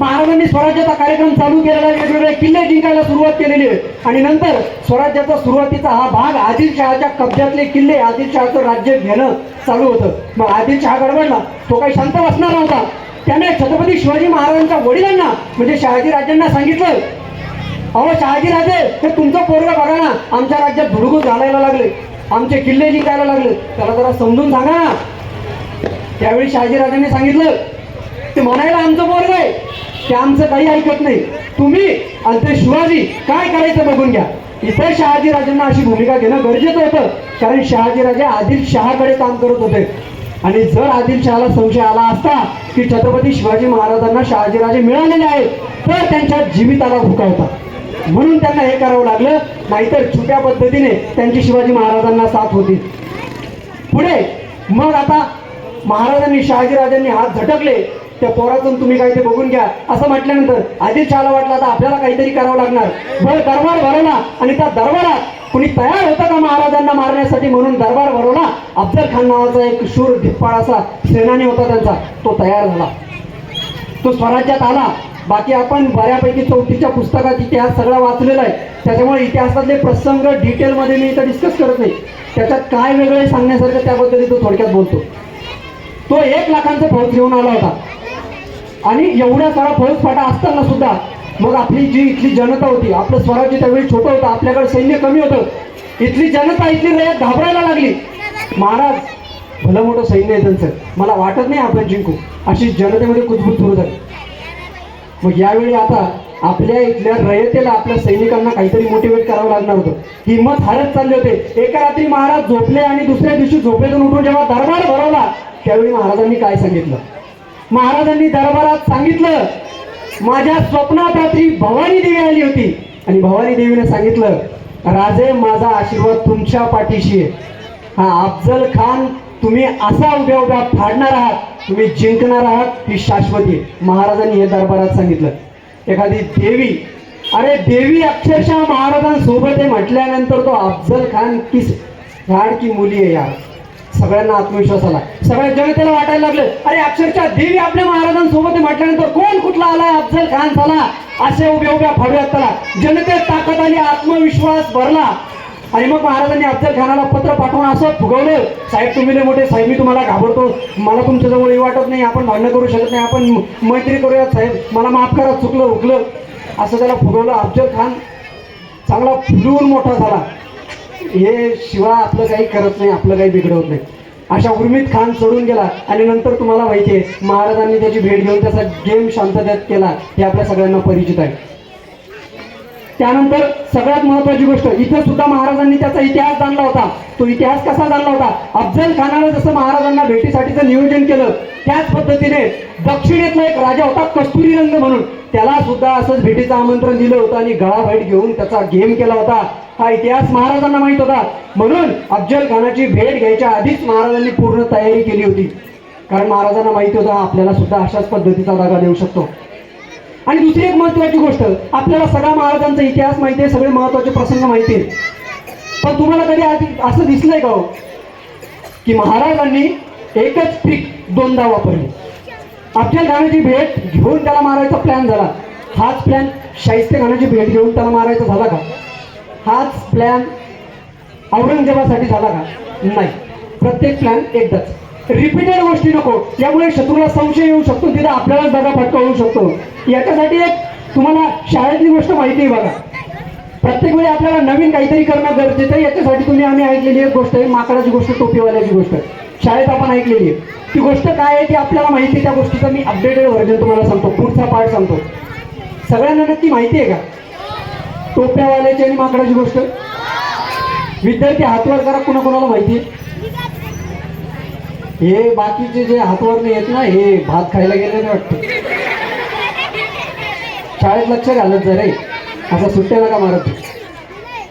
महाराजांनी स्वराज्याचा कार्यक्रम चालू केलेला वेगवेगळे किल्ले जिंकायला सुरुवात केलेली आहे. आणि नंतर स्वराज्याचा सुरुवातीचा हा भाग आदिलशहाच्या कब्जातले किल्ले आदिलशहाचं राज्य घेणं चालू होतं. मग आदिलशहा गडबडला. तो काही शांत बसणार नव्हता. त्याने छत्रपती शिवाजी महाराजांच्या वडिलांना म्हणजे शहाजी राजांना सांगितलं अहो शहाजी राजे हे तुमचं पोरग बघा ना. आमच्या राज्यात भुडगू घालायला लागले. आमचे किल्ले जिंकायला लागले. त्याला जरा समजून सांगा ना. त्यावेळी शहाजीराजांनी सांगितलं ते म्हणायला आमचं पोरग आहे ते आमचं काही ऐकत नाही. तुम्ही आणि ते शिवाजी काय करायचं बघून घ्या. इतर शहाजीराजांना अशी भूमिका घेणं गरजेचं होतं. कारण शहाजीराजे आदिलशहाकडे काम करत होते. आणि जर आदिलशहाला संशय आला असता की छत्रपती शिवाजी महाराजांना शहाजीराजे मिळालेले आहेत तर त्यांच्या जीविताला धोका होता. म्हणून त्यांना हे करावं लागलं. नाहीतर छुप्या पद्धतीने त्यांची शिवाजी महाराजांना साथ होती. पुढे मग आता महाराजांनी शहाजीराजांनी हात झटकले. त्या पोरातून तुम्ही काही ते बघून घ्या. असं म्हटल्यानंतर आधीच आदिलशहाला वाटलं आता आपल्याला काहीतरी करावं लागणार. भर दरबार भरवला आणि त्या दरबारात कुणी तयार होतं का महाराजांना मारण्यासाठी म्हणून दरबार भरवला? अफजल खान नावाचा एक शूर धिप्पाळ असा सेनानी होता त्यांचा. तो तयार झाला. तो स्वराज्यात आला. बाकी आपण बऱ्यापैकी चौथीच्या पुस्तकात इतिहास सगळा वाचलेला आहे. त्याच्यामुळे इतिहासातले प्रसंग डिटेलमध्ये मी इथं डिस्कस करत नाही. त्याच्यात काय वेगळे सांगण्यासारखं त्याबद्दल तो थोडक्यात बोलतो. तो एक लाखांचा फौज घेऊन आला होता. आणि एवढ्या सारा फौजफाटा असताना सुद्धा मग आपली जी इथली जनता होती आपलं स्वराज्य त्यावेळी छोटं होतं आपल्याकडे सैन्य कमी होतं. इथली जनता इथली रयत घाबरायला लागली. महाराज भलं मोठं सैन्य आहे त्यांचं. मला वाटत नाही आपण जिंकू. अशी जनतेमध्ये कुजबूज सुरू झाली. मग यावेळी आता आपल्या इथल्या रयतेला आपल्या सैनिकांना काहीतरी मोटिवेट करावं लागणार होतं. हिंमत हारत चालले होते. एका रात्री महाराज झोपले आणि दुसऱ्या दिवशी झोपेतून उठून जेव्हा दरबार भरवला त्यावेळी महाराजांनी काय सांगितलं? महाराजांनी दरबारात सांगितलं माझ्या स्वप्नात रात्री भवानी देवी आली होती. आणि भवानी देवीने सांगितलं राजे माझा आशीर्वाद तुमच्या पाठीशी आहे. हा अफजल खान तुम्ही असा उभ्या उभ्या फाडणार आहात तुम्ही जिंकणार आहात ही शाश्वती महाराजांनी हे दरबारात सांगितलं. एखादी देवी अरे देवी अक्षरशः महाराजांसोबत आहे. म्हटल्यानंतर तो अफजल खान किस झाड की मुली आहे यार. सगळ्यांना आत्मविश्वास आला. सगळ्या जनतेला वाटायला लागलं अरे अक्षरशः देवी आपल्या महाराजांसोबत म्हटल्यानंतर कोण कुठला आलाय अफजल खान झाला असे उभ्या उभ्या फाडूयात त्याला जनतेत ताकद आली आत्मविश्वास भरला. आणि मग महाराजांनी अफजल खानाला पत्र पाठवून असं फुगवलं साहेब तुम्ही लय मोठे साहेब मी तुम्हाला घाबरतो. मला तुमच्याजवळ येऊ वाटत नाही आपण भांडणं करू शकत नाही आपण मैत्री करूयात साहेब. मला माफ करा चुकलं हुकलं. असं त्याला फुगवलं. अफजल खान चांगला फुलून मोठा झाला. हे शिवा आपलं काही करत नाही आपलं काही बिघडवत नाही. अशा उर्मित खान सोडून गेला आणि नंतर तुम्हाला माहिती आहे महाराजांनी त्याची भेट घेऊन त्याचा गेम शांततेत केला हे आपल्या सगळ्यांना परिचित आहे. त्यानंतर सगळ्यात महत्वाची गोष्ट इथे सुद्धा महाराजांनी त्याचा इतिहास जाणला होता. तो इतिहास कसा जाणला होता? अफजल खानानं जसं महाराजांना भेटीसाठीचं नियोजन केलं त्याच पद्धतीने दक्षिणेतला एक राजा होता कस्तुरी रंग म्हणून. त्याला सुद्धा असंच भेटीचं आमंत्रण दिलं होतं आणि गळाभेट घेऊन त्याचा गेम केला होता. हा इतिहास महाराजांना माहीत होता. म्हणून अफजल खानाची भेट घ्यायच्या आधीच महाराजांनी पूर्ण तयारी केली होती. कारण महाराजांना माहिती होता आपल्याला सुद्धा अशाच पद्धतीचा दागा देऊ शकतो. आणि दुसरी एक महत्वाची गोष्ट आपल्याला सगळा महाराजांचा इतिहास माहिती आहे सगळे महत्त्वाचे प्रसंग माहिती आहेत. पण तुम्हाला कधी आधी असं दिसलंय का हो? की महाराजांनी एकच पीक दोनदा वापरली. अफजल खानाची भेट घेऊन त्याला मारायचा प्लॅन झाला. हाच प्लॅन शाहिस्ते खानाची भेट घेऊन त्याला मारायचा झाला का? हाच प्लॅन औरंगजेबासाठी झाला का? नाही. प्रत्येक प्लॅन एकदाच. रिपीटेड गोष्टी नको. यामुळे शत्रूला संशय येऊ शकतो. तिथं आपल्यालाच बघा फटका होऊ शकतो. याच्यासाठी एक तुम्हाला शाळेतली गोष्ट माहिती आहे बघा. प्रत्येक वेळी आपल्याला नवीन काहीतरी करणं गरजेचं आहे. याच्यासाठी तुम्ही आम्ही ऐकलेली एक गोष्ट आहे. माकडाची गोष्ट टोपीवाल्याची गोष्ट. शाळेत आपण ऐकलेली आहे. ती गोष्ट काय आहे ती आपल्याला माहिती आहे. त्या गोष्टीचं मी अपडेटेड व्हर्जन तुम्हाला सांगतो. पुढचा पार्ट सांगतो. सगळ्यांना नक्की माहिती आहे का? टोप्यावाल्याची आणि माकडाची गोष्ट. विद्यार्थी हातवार करा कुणा कुणाला माहिती हे बाकीचे जे हातवर नाही येत ना हे भात खायला गेले नाही वाटतं. शाळेत लक्ष घालत जा रे. असं सुट्ट्या नका मारत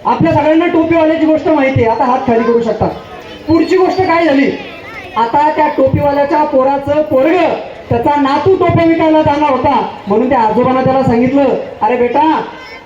आपल्या सगळ्यांना टोपीवाल्याची गोष्ट माहिती आहे. आता हात खाली करू शकतात पुढची गोष्ट काय झाली? आता त्या टोपीवाल्याच्या पोराचं पोरग त्याचा नातू टोप्या विकायला जाणार होता. म्हणून त्या आजोबांना त्याला सांगितलं अरे बेटा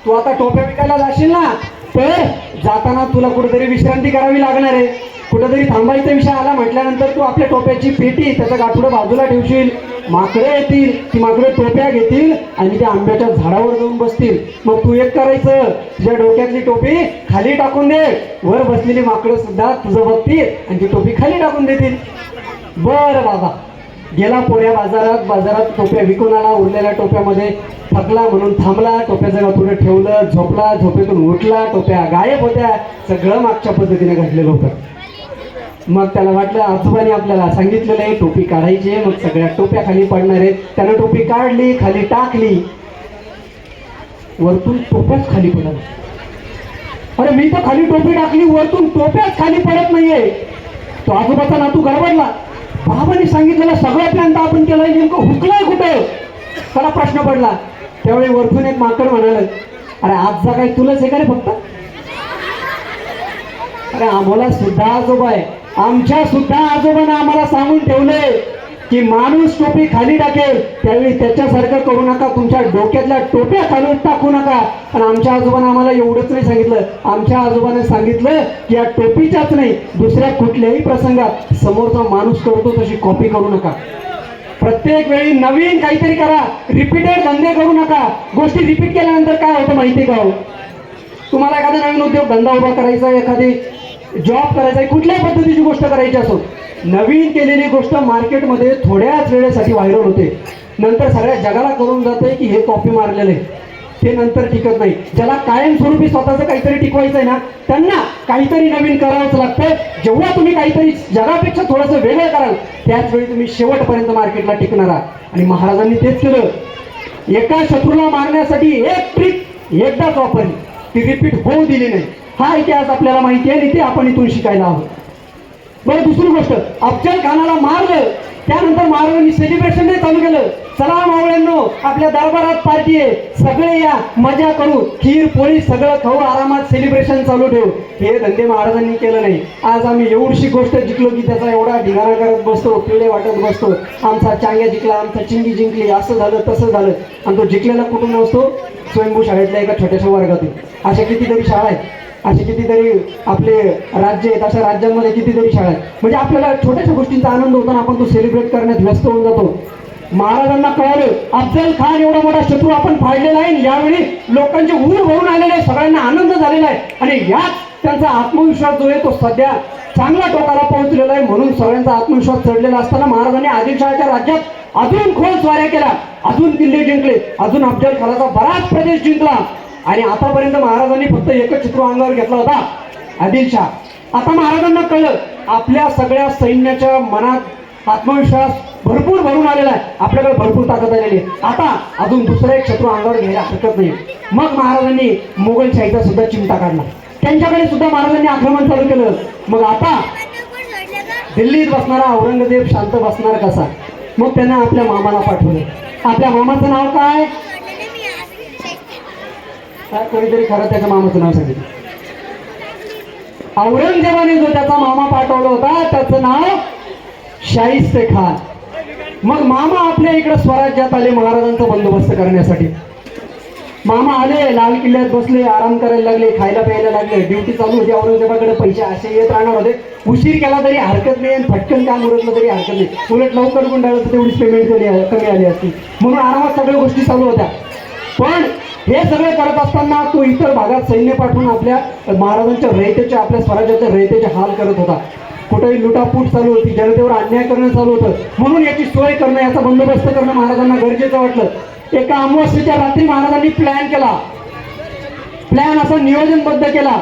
तू आता टोप्या विकायला जाशील ना? तर जाताना तुला कुठेतरी विश्रांती करावी लागणार आहे. कुठेतरी थांबायचा विषय आला म्हटल्यानंतर तू आपल्या टोप्याची पेटी त्याचं गाठुडं बाजूला ठेवशील. माकडे येतील ती माकडे टोप्या घेतील आणि त्या आंब्याच्या झाडावर जाऊन बसतील. मग तू एक करायचं तुझ्या डोक्यातली टोपी खाली टाकून दे. वर बसलेली माकडं सुद्धा तुझं बघतील आणि ती टोपी खाली टाकून देतील. बरं बाबा. गेला पोऱ्या बाजारात बाजारात टोप्या विकून आला उरलेल्या टोप्यामध्ये थकला म्हणून थांबला टोप्याचं पुढे ठेवलं झोपला झोपेतून उठला टोप्या गायब होत्या सगळं मागच्या पद्धतीने घडलेलं होतं. मग त्याला वाटलं आजोबाने आपल्याला सांगितलेलं आहे टोपी काढायची आहे मग सगळ्या टोप्या खाली पडणार आहेत. त्यानं टोपी काढली खाली टाकली. वरतून टोप्याच खाली पडत अरे मी तर खाली टोपी टाकली वरतून टोप्याच खाली पडत नाहीये. तो आजोबाचा नातू गडबडला. बाबाने सांगितलेलं सगळं प्लॅन तर आपण केलंय नेमकं हुकलंय कुठे? मला प्रश्न पडला. त्यावेळी वरतून एक माकड म्हणाल अरे आजचा काय तुलाच आहे का रे फक्त. अरे आम्हाला सुद्धा आजोबा आहे. आमच्या सुद्धा आजोबाने आम्हाला सांगून ठेवलंय की माणूस टोपी खाली टाकेल त्यावेळी त्याच्यासारखं करू नका. तुमच्या डोक्यातल्या टोप्या खालून टाकू नका. पण आमच्या आजोबानं आम्हाला एवढंच नाही सांगितलं. आमच्या आजोबाने सांगितलं की या टोपीच्याच नाही दुसऱ्या कुठल्याही प्रसंगात समोरचा माणूस करतो तशी कॉपी करू नका. प्रत्येक वेळी नवीन काहीतरी करा. रिपीटेड धंदे करू नका. गोष्टी रिपीट केल्यानंतर काय होतं माहिती का हो? तुम्हाला एखादा नवीन उद्योग धंदा उभा करायचा एखादी जॉब करायचा आहे कुठल्याही पद्धतीची गोष्ट करायची असो. नवीन केलेली गोष्ट मार्केटमध्ये थोड्याच वेळेसाठी व्हायरल होते. नंतर सगळ्या जगाला करून जाते की हे कॉपी मारलेले. ते नंतर टिकत नाही. ज्याला कायमस्वरूपी स्वतःचं काहीतरी टिकवायचं आहे ना त्यांना काहीतरी नवीन करावंच लागतं जेव्हा तुम्ही काहीतरी जगापेक्षा थोडंसं वेगळं कराल त्याच वेळी तुम्ही शेवटपर्यंत मार्केटला टिकणार आहात. आणि महाराजांनी तेच केलं. एका शत्रूला मारण्यासाठी एक ट्रिक एकदाच वापरली. ती रिपीट होऊ दिली नाही. हा इतिहास आपल्याला माहिती आहे आणि ते आपण इथून शिकायला हवं. बरं दुसरी गोष्ट अफजल खानाला मारलं त्यानंतर महाराजांनी सेलिब्रेशन नाही चालू केलं. चला मावळ्यांनो आपल्या दरबारात पार्टी आहे. सगळे या मजा करू. खीर पोळी सगळं खाऊ आरामात सेलिब्रेशन चालू ठेवू. हे धंदे महाराजांनी केलं नाही. आज आम्ही एवढीशी गोष्ट जिंकलो की त्याचा एवढा ढिगाणा करत बसतो पिळे वाटत बसतो. आमचा चांग्या जिंकला आमचा चिंगी जिंकली असं झालं तसं झालं. आणि तो जिंकलेला कुठून असतो स्वयंभू शाळेतल्या एका छोट्याशा वर्गातून. अशा कितीतरी शाळा आहेत. असे कितीतरी आपले राज्य आहेत अशा राज्यांमध्ये कितीतरी शाळा आहेत. म्हणजे आपल्याला छोट्याशा गोष्टींचा आनंद होताना आपण तो सेलिब्रेट करण्यात व्यस्त होऊन जातो. महाराजांना कळलं अफजल खान एवढा मोठा शत्रू आपण फाडलेला आहे यावेळी लोकांचे ऊर भरून आलेले आहे सगळ्यांना आनंद झालेला आहे. आणि याच त्यांचा आत्मविश्वास जो आहे तो सध्या चांगला टोकाला पोहोचलेला आहे म्हणून सगळ्यांचा आत्मविश्वास चढलेला असताना महाराजांनी आदिलशहाच्या राज्यात अजून खोल स्वाऱ्या केल्या अजून किल्ले जिंकले. अजून अफजल खानाचा बराच प्रदेश जिंकला. आणि आतापर्यंत महाराजांनी फक्त एकच चित्र अंगावर घेतला होता आदिलशाह. आता महाराजांना कळलं आपल्या सगळ्या सैन्याच्या मनात आत्मविश्वास भरपूर भरून आलेला आहे. आपल्याकडे भरपूर ताकद आलेली आहे. आता अजून दुसरा एक शत्रू अंगावर घ्यायला हरकत नाही. मग महाराजांनी मोगलशाहीचा सुद्धा चिमटा काढला. त्यांच्याकडे सुद्धा महाराजांनी आक्रमण चालू केलं. मग आता दिल्लीत बसणारा औरंगजेब शांत बसणार कसा? मग त्यांना आपल्या मामाला पाठवलं. आपल्या मामाचं नाव काय? काय कोणीतरी खरं त्याच्या मामाचं नाव सांगितलं. औरंगजेबाने जो त्याचा मामा पाठवला होता त्याचं नाव शाहिस्ते खान मग मामा आपल्या इकडे स्वराज्यात आले महाराजांचा बंदोबस्त करण्यासाठी. मामा आले लाल किल्ल्यात बसले आराम करायला लागले खायला प्यायला लागले ड्युटी चालू होती औरंगजेबाकडे पैसे असे येत राहणार होते. उशीर केला तरी हरकत नाही आणि फटकन काम उरटलं तरी हरकत नाही. उलट लवकर गुंडाळलं तर तेवढीच पेमेंट कमी आली असती. म्हणून आरामात सगळ्या गोष्टी चालू होत्या. पण हे सगळे करत असताना तो इतर भागात सैन्य पाठवून आपल्या महाराजांच्या रयतेचे आपल्या स्वराज्याच्या रयतेचे हाल करत होता. कुठेही लुटापूट चालू होती जनतेवर अन्याय करणं चालू होतं. म्हणून याची सोय करणं याचा बंदोबस्त करणं महाराजांना गरजेचं वाटलं. एका अमावस्येच्या रात्री महाराजांनी प्लॅन केला. प्लॅन असं नियोजनबद्ध केला.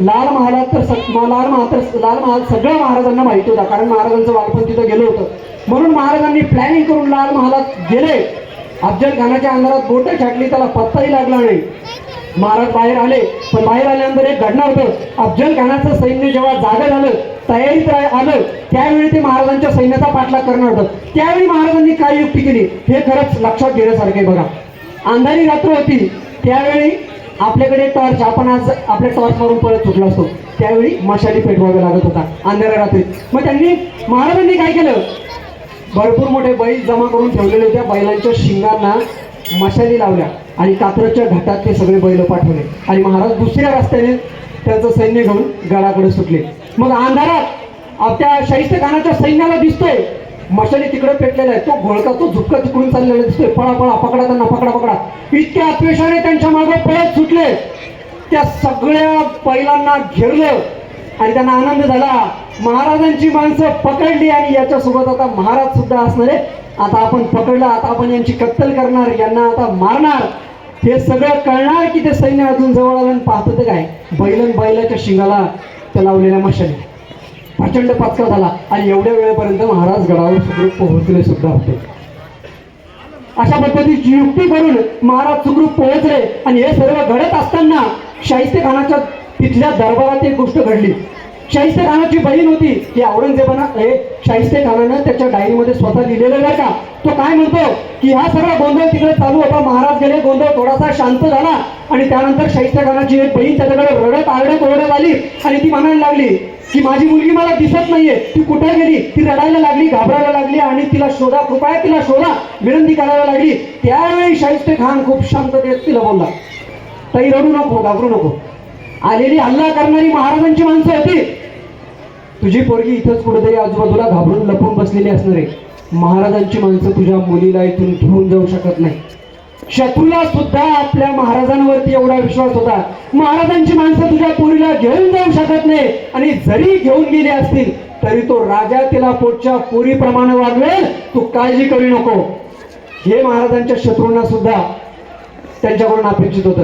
लाल महालात तर सग- लाल महा तर लाल महाल सगळ्या महाराजांना माहिती होता कारण महाराजांचं बालपण तिथं गेलं होतं. म्हणून महाराजांनी प्लॅनिंग करून लाल महालात गेले. अफजल खानाच्या अंगारात बोट छाटली त्याला पत्ताही लागला नाही. महाराज बाहेर आले पण बाहेर आल्यानंतर एक घडणार होतं. अफजल खानाचं सैन्य जेव्हा जागा झालं तयारीत आलं त्यावेळी ते महाराजांच्या सैन्याचा पाठलाग करणार होतं. त्यावेळी महाराजांनी काय युक्ती केली हे खरंच लक्षात घेण्यासारखे बघा. अंधारी रात्र होती त्यावेळी आपल्याकडे टॉर्च आपण आज आपल्या टॉर्च मारून पळत सुटलो असतो. त्यावेळी मशाली पेटवावे लागत होता अंधाऱ्या रात्री. मग त्यांनी महाराजांनी काय केलं? भरपूर मोठे बैल जमा करून ठेवलेले होत्या बैलांच्या शिंगांना मशाली लावल्या आणि कात्रच्या घाटात ते सगळे बैल पाठवले. आणि महाराज दुसऱ्या रस्त्याने त्यांचं सैन्य घेऊन गडाकडे सुटले. मग अंधारात आपल्या शाहिस्त खानाच्या सैन्याला दिसतोय. मशाली तिकडे पेटलेला आहे. तो घोळका तो झुपका तिकडून चाललेला दिसतोय. पळा पळा पकडा त्यांना पकडा पकडा. इतक्या अपयशाने त्यांच्या मागे पळत सुटले. त्या सगळ्या बैलांना घेरलं. आणि त्यांना आनंद झाला. महाराजांची माणसं पकडली आणि याच्यासोबत आता महाराज सुद्धा असणार आहे आता आपण पकडलं आता आपण यांची कत्तल करणार यांना आता मारणार. हे सगळं कळणार की ते सैन्य अजून जवळ आलं पाहतो पाहतं ते काय? बैलन बैलाच्या शिंगाला त्या लावलेल्या मशाली. प्रचंड पाचका झाला. आणि एवढ्या वेळेपर्यंत महाराज गडावर सुखरूप पोहोचले सुद्धा होते. अशा पद्धतीची युक्ती करून महाराज सुखरूप पोहोचले. आणि हे सर्व घडत असताना शाहिस्ते खानाच्या तिथल्या दरबारात एक गोष्ट घडली. शाहिस्ते खानाची बहीण होती. की औरंगजेबाना हे शाहिस्ते खानानं त्याच्या डायरीमध्ये स्वतः लिहिलेलं नाही का? तो काय म्हणतो? की हा सगळा गोंधळ तिकडे चालू होता. महाराज गेले गोंधळ थोडासा शांत झाला आणि त्यानंतर शाहिस्ते खानाची एक बहीण त्याच्याकडे रडत आरडत ओरडत आली आणि ती म्हणायला लागली की माझी मुलगी मला दिसत नाहीये. ती कुठे गेली? ती रडायला लागली घाबरायला लागली आणि तिला शोधा कृपया तिला शोधा. विनंती करायला लागली. त्यावेळी शाहिस्ते खान खूप शांततेत तिला बोलला. ताई रडू नको घाबरू नको. आलेली हल्ला करणारी महाराजांची माणसं होती. तुझी पोरगी इथंच कुठेतरी आजूबाजूला घाबरून लपून बसलेली असणार आहे. महाराजांची माणसं तुझ्या मुलीला इथून घेऊन जाऊ शकत नाही. शत्रूला सुद्धा आपल्या महाराजांवरती एवढा विश्वास होता. महाराजांची माणसं तुझ्या पोरीला घेऊन जाऊ शकत नाही. आणि जरी घेऊन गेले असतील तरी तो राजा तिला पोटच्या पोरीप्रमाणे वागवेल. तू काळजी करू नको. हे महाराजांच्या शत्रूंना सुद्धा त्यांच्याकडून अपेक्षित होतं.